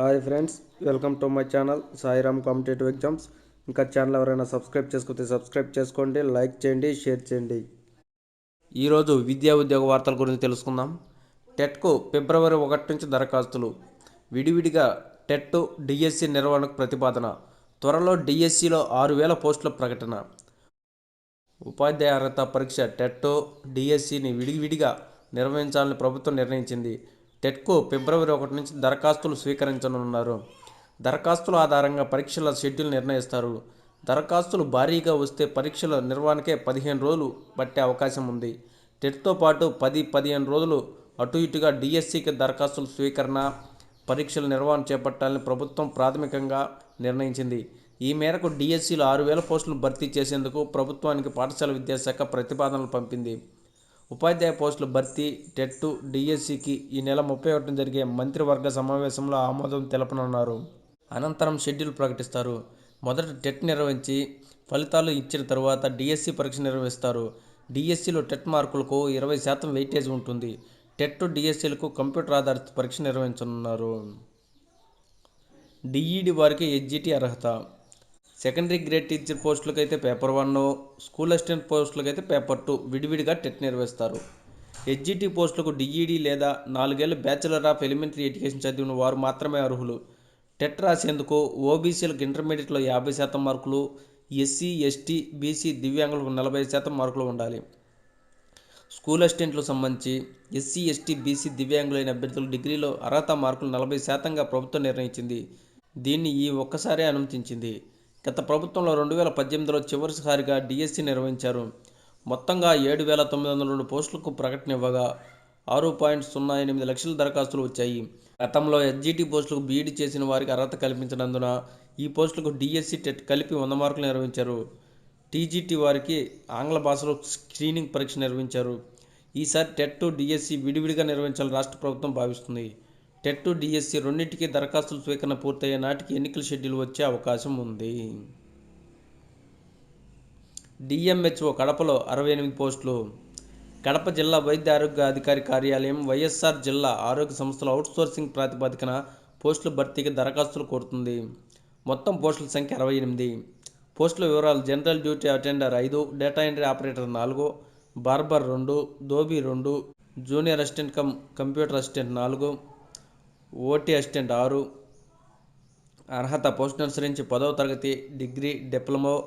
Hi friends welcome to my channel Sairam competitive exams. ఇంకా channel ఎవరైనా subscribe చేసుకుంటే subscribe చేసుకోండి లైక్ చేయండి షేర్ చేయండి. ఈరోజు విద్యా ఉద్యోగ వార్తల గురించి తెలుసుకుందాం. టెట్కు ఫిబ్రవరి ఒకటి నుంచి దరఖాస్తులు. విడివిడిగా టెట్ డిఎస్సి నిర్వహణకు ప్రతిపాదన. త్వరలో డిఎస్సిలో ఆరు వేల పోస్టుల ప్రకటన. ఉపాధ్యాయ అర్హత పరీక్ష టెట్ డిఎస్సిని విడివిడిగా నిర్వహించాలని ప్రభుత్వం నిర్ణయించింది. టెట్కు ఫిబ్రవరి ఒకటి నుంచి దరఖాస్తులు స్వీకరించనున్నారు. దరఖాస్తుల ఆధారంగా పరీక్షల షెడ్యూల్ నిర్ణయిస్తారు. దరఖాస్తులు భారీగా వస్తే పరీక్షల నిర్వహణకే పదిహేను రోజులు పట్టే అవకాశం ఉంది. టెట్తో పాటు పది పదిహేను రోజులు అటు ఇటుగా డిఎస్సికి దరఖాస్తుల స్వీకరణ పరీక్షల నిర్వహణ చేపట్టాలని ప్రభుత్వం ప్రాథమికంగా నిర్ణయించింది. ఈ మేరకు డిఎస్సిలో ఆరు వేల పోస్టులు భర్తీ చేసేందుకు ప్రభుత్వానికి పాఠశాల విద్యాశాఖ ప్రతిపాదనలు పంపింది. ఉపాధ్యాయ పోస్టుల భర్తీ టెట్ డిఎస్సికి ఈ నెల ముప్పై ఒకటిన జరిగే మంత్రివర్గ సమావేశంలో ఆమోదం తెలపనున్నారు. అనంతరం షెడ్యూల్ ప్రకటిస్తారు. మొదట టెట్ నిర్వహించి ఫలితాలు ఇచ్చిన తర్వాత డిఎస్సి పరీక్ష నిర్వహిస్తారు. డిఎస్సిలో టెట్ మార్కులకు ఇరవై శాతం వెయిటేజ్ ఉంటుంది. టెట్ డిఎస్సీలకు కంప్యూటర్ ఆధారిత పరీక్ష నిర్వహించనున్నారు. డిఈడి వారికి హెచ్జిటి అర్హత. సెకండరీ గ్రేడ్ టీచర్ పోస్టులకు అయితే పేపర్ వన్ స్కూల్ అసిస్టెంట్ పోస్టులకు అయితే పేపర్ టూ విడివిడిగా టెట్ నిర్వహిస్తారు. హెచ్జిటి పోస్టులకు డిఈడి లేదా నాలుగేళ్ళ బ్యాచిలర్ ఆఫ్ ఎలిమెంటరీ ఎడ్యుకేషన్ చదివిన వారు మాత్రమే అర్హులు. టెట్ రాసేందుకు ఓబీసీలకు ఇంటర్మీడియట్లో యాభై శాతం మార్కులు ఎస్సీ ఎస్టీ బీసీ దివ్యాంగులకు నలభై శాతం మార్కులు ఉండాలి. స్కూల్ అసిస్టెంట్లకు సంబంధించి ఎస్సీ ఎస్టీ బీసీ దివ్యాంగులైన అభ్యర్థులు డిగ్రీలో అర్హత మార్కులు నలభై శాతంగా ప్రభుత్వం నిర్ణయించింది. దీన్ని ఈ ఒక్కసారే అనుమతించింది. గత ప్రభుత్వంలో రెండు వేల పద్దెనిమిదిలో చివరిసారిగా డిఎస్సి నిర్వహించారు. మొత్తంగా ఏడు వేల తొమ్మిది వందల రెండు పోస్టులకు ప్రకటన ఇవ్వగా ఆరు పాయింట్ సున్నా ఎనిమిది లక్షల దరఖాస్తులు వచ్చాయి. గతంలో ఎస్జిటి పోస్టులకు బీఈడీ చేసిన వారికి అర్హత కల్పించినందున ఈ పోస్టులకు డిఎస్సి టెట్ కలిపి వంద మార్కులు నిర్వహించారు. టీజీటీ వారికి ఆంగ్ల భాషలో స్క్రీనింగ్ పరీక్ష నిర్వహించారు. ఈసారి టెట్ డిఎస్సి విడివిడిగా నిర్వహించాలని రాష్ట్ర ప్రభుత్వం భావిస్తుంది. టెట్ డిఎస్సి రెండింటికి దరఖాస్తుల స్వీకరణ పూర్తయ్యే నాటికి ఎన్నికల షెడ్యూల్ వచ్చే అవకాశం ఉంది. డిఎంహెచ్ఓ కడపలో అరవై ఎనిమిది పోస్టులు. కడప జిల్లా వైద్య ఆరోగ్య అధికారి కార్యాలయం వైఎస్ఆర్ జిల్లా ఆరోగ్య సంస్థల అవుట్సోర్సింగ్ ప్రాతిపదికన పోస్టుల భర్తీకి దరఖాస్తులు కోరుతుంది. మొత్తం పోస్టుల సంఖ్య అరవై ఎనిమిది. పోస్టుల వివరాలు జనరల్ డ్యూటీ అటెండర్ ఐదు డేటా ఎంట్రీ ఆపరేటర్ నాలుగు బార్బర్ రెండు దోబీ రెండు junior assistant cum computer assistant నాలుగు ఓటీ అసిస్టెంట్ ఆరు. అర్హత పోస్ట్ అనుసరించి పదవ తరగతి డిగ్రీ డిప్లొమా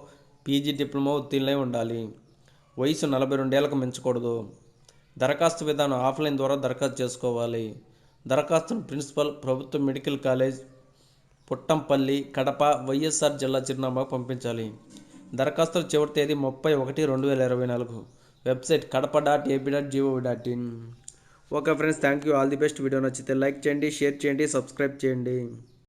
పీజీ డిప్లొమో ఉత్తీర్ణై ఉండాలి. వయసు నలభై రెండేళ్ళకు మించకూడదు. దరఖాస్తు విధానం ఆఫ్లైన్ ద్వారా దరఖాస్తు చేసుకోవాలి. దరఖాస్తును ప్రిన్సిపల్ ప్రభుత్వ medical college Puttampalli Kadapa YSR జిల్లా చిరునామాకు పంపించాలి. దరఖాస్తుల చివరి తేదీ ముప్పై ఒకటి రెండు వేల ఇరవై నాలుగు. Website Kadapa dot AP dot GOV dot in. Okay friends thank you all the best video నచ్చితే లైక్ చేయండి షేర్ చేయండి సబ్స్క్రైబ్ చేయండి.